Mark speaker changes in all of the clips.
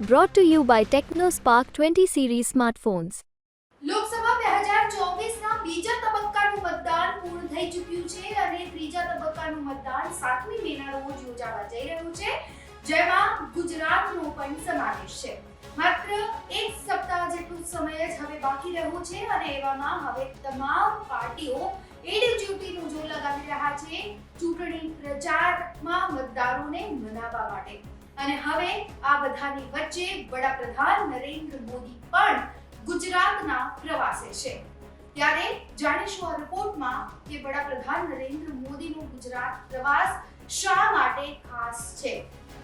Speaker 1: Brought to you by TechnoSpark 20 series smartphones.
Speaker 2: Lok Sabha બે હજાર ચોવીસના બીજા તબક્કાનું મતદાન પૂર્ણ થઈ ચૂક્યું છે અને ત્રીજા તબક્કાનું મતદાન સાતમી મેના રોજ યોજાવા જઈ રહ્યું છે, જેમાં ગુજરાતનો પણ સમાવેશ છે. માત્ર એક સપ્તાહ જેટલું સમય જ હવે બાકી રહ્યું છે અને એવામાં હવે તમામ પાર્ટીઓ એડી ડ્યુટીનું જોર લગાવી રહ્યા છે. ચૂંટણી પ્રચારમાં મતદારોને મનાવવા માટે. અને હવે આ બધાની વચ્ચે વડાપ્રધાન નરેન્દ્ર મોદી પણ ગુજરાતના પ્રવાસે છે. ત્યારે જાણીશું આ રિપોર્ટમાં કે વડાપ્રધાન નરેન્દ્ર મોદીનો ગુજરાત પ્રવાસ શા માટે ખાસ છે?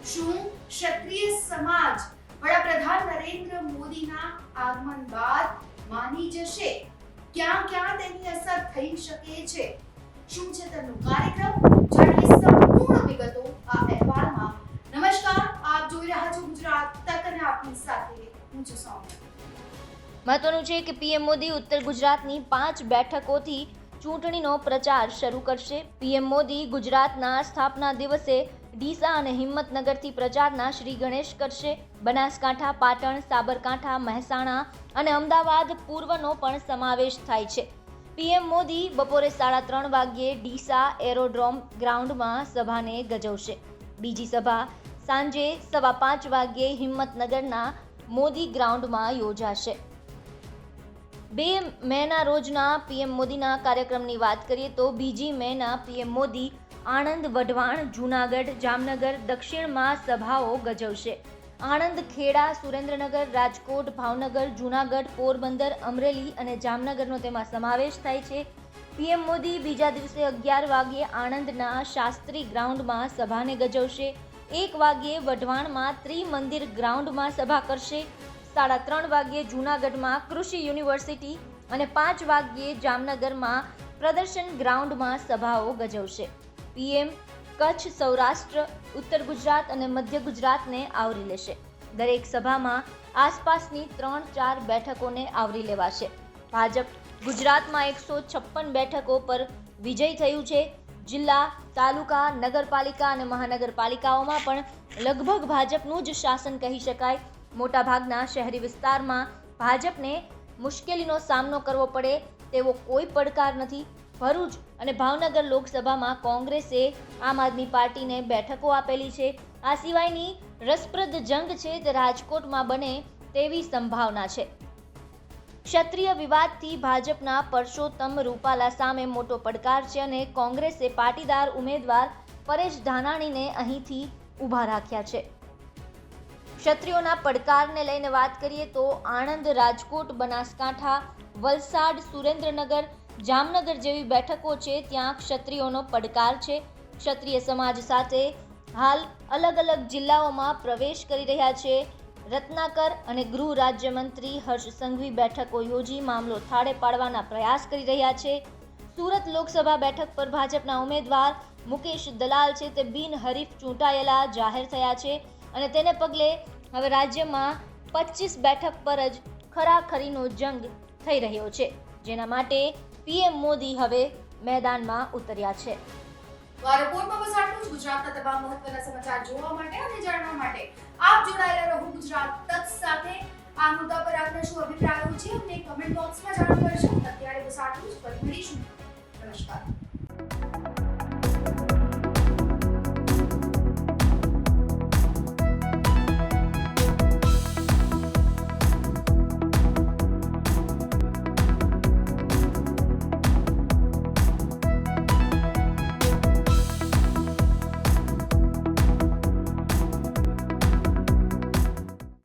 Speaker 2: શું ક્ષત્રિય સમાજ વડાપ્રધાન નરેન્દ્ર મોદીના આગમન બાદ માની જશે? ક્યાં ક્યાં તેની અસર થઈ શકે છે? શું છે તેમનો કાર્યક્રમ જાણીએ સંપૂર્ણ વિગતો આ અહેવાલમાં નમસ્કાર આપ જોઈ રહ્યા છો ગુજરાત તક અને આપની સાથે હું છું સૌમ્યા
Speaker 3: મહત્વનું છે કે પીએમ મોદી ઉત્તર ગુજરાતની પાંચ બેઠકોથી ચૂંટણીનો પ્રચાર શરૂ કરશે. પીએમ મોદી ગુજરાતના સ્થાપના દિવસે ડીસા અને હિંમતનગરથી પ્રચારના શ્રી ગણેશ કરશે. બનાસકાંઠા, પાટણ, સાબરકાંઠા, મહેસાણા અને અમદાવાદ પૂર્વનો પણ સમાવેશ થાય છે. પીએમ મોદી બપોરે સાડા ત્રણ વાગ્યે ડીસા એરોડ્રોમ ગ્રાઉન્ડમાં સભાને ગજવશે. બીજી સભા સાંજે સવા પાંચ વાગ્યે હિંમતનગરના મોદી ગ્રાઉન્ડમાં યોજાશે. બે મેના રોજના પીએમ મોદીના કાર્યક્રમની વાત કરીએ તો બીજી મેના પીએમ મોદી આણંદ, વઢવાણ, જૂનાગઢ, જામનગર દક્ષિણમાં સભાઓ ગજવશે. આણંદ, ખેડા, સુરેન્દ્રનગર, રાજકોટ, ભાવનગર, જૂનાગઢ, પોરબંદર, અમરેલી અને જામનગરનો તેમાં સમાવેશ થાય છે. પીએમ મોદી બીજા દિવસે અગિયાર વાગ્યે આણંદના શાસ્ત્રી ગ્રાઉન્ડમાં સભાને ગજવશે. એક વાગ્યે વઢવાણમાં ત્રિમંદિર ગ્રાઉન્ડમાં સભા કરશે. સાડા ત્રણ વાગ્યે જૂનાગઢમાં કૃષિ યુનિવર્સિટી અને પાંચ વાગ્યે જામનગરમાં પ્રદર્શન ગ્રાઉન્ડમાં સભાઓ ગજવશે. પીએમ કચ્છ સૌરાષ્ટ્ર, ઉત્તર ગુજરાત અને મધ્ય ગુજરાતને આવરી લેશે. દરેક સભામાં આસપાસની ત્રણ ચાર બેઠકોને આવરી લેવાશે. ભાજપ ગુજરાતમાં એકસો છપ્પન બેઠકો પર વિજય થયું છે. જિલ્લા, તાલુકા, નગરપાલિકા અને મહાનગરપાલિકાઓમાં પણ લગભગ ભાજપનું જ શાસન કહી શકાય. મોટાભાગના શહેરી વિસ્તારમાં ભાજપને મુશ્કેલીનો સામનો કરવો પડે તેવો કોઈ પડકાર નથી. ભરૂચ અને ભાવનગર લોકસભામાં કોંગ્રેસે આમ આદમી પાર્ટીને બેઠકો આપેલી છે. આ સિવાયની રસપ્રદ જંગ છે તે રાજકોટમાં બને તેવી સંભાવના છે. ક્ષત્રિય વિવાદથી ભાજપના પરસોત્તમ રૂપાલા સામે મોટો પડકાર છે અને કોંગ્રેસે પાટીદાર ઉમેદવાર પરેશ ધાનાણીને અહીંથી ઊભા રાખ્યા છે. ક્ષત્રિયોના પડકારને લઈને વાત કરીએ તો આણંદ રાજકોટ, બનાસકાંઠા, વલસાડ, સુરેન્દ્રનગર, જામનગર જેવી બેઠકો છે ત્યાં ક્ષત્રિયોનો પડકાર છે. ક્ષત્રિય સમાજ સાથે હાલ અલગ અલગ જિલ્લાઓમાં પ્રવેશ કરી રહ્યા છે. રત્નાકર અને ગૃહ રાજ્યમંત્રી હર્ષ સંઘવી બેઠકો યોજી મામલો થાળે પાડવાના પ્રયાસ કરી રહ્યા છે. સુરત લોકસભા બેઠક પર ભાજપના ઉમેદવાર મુકેશ દલાલ છે તે બિનહરીફ ચૂંટાયેલા જાહેર થયા છે અને તેને પગલે હવે રાજ્યમાં પચીસ બેઠક પર જ ખરાખરીનો જંગ થઈ રહ્યો છે. જેના માટે પીએમ મોદી હવે મેદાનમાં ઉતર્યા છે.
Speaker 2: આ રિપોર્ટમાં બસ આટલું જ. ગુજરાતના તમામ મહત્વના સમાચાર જોવા માટે અને જાણવા માટે આપ જોડાયેલા રહો ગુજરાત તક સાથે આ મુદ્દા પર આપના શું અભિપ્રાયો છે? અમને કમેન્ટ બોક્સમાં જાણ કરશો અત્યારે બસ આટલું જ. ફરી મળીશું. નમસ્કાર.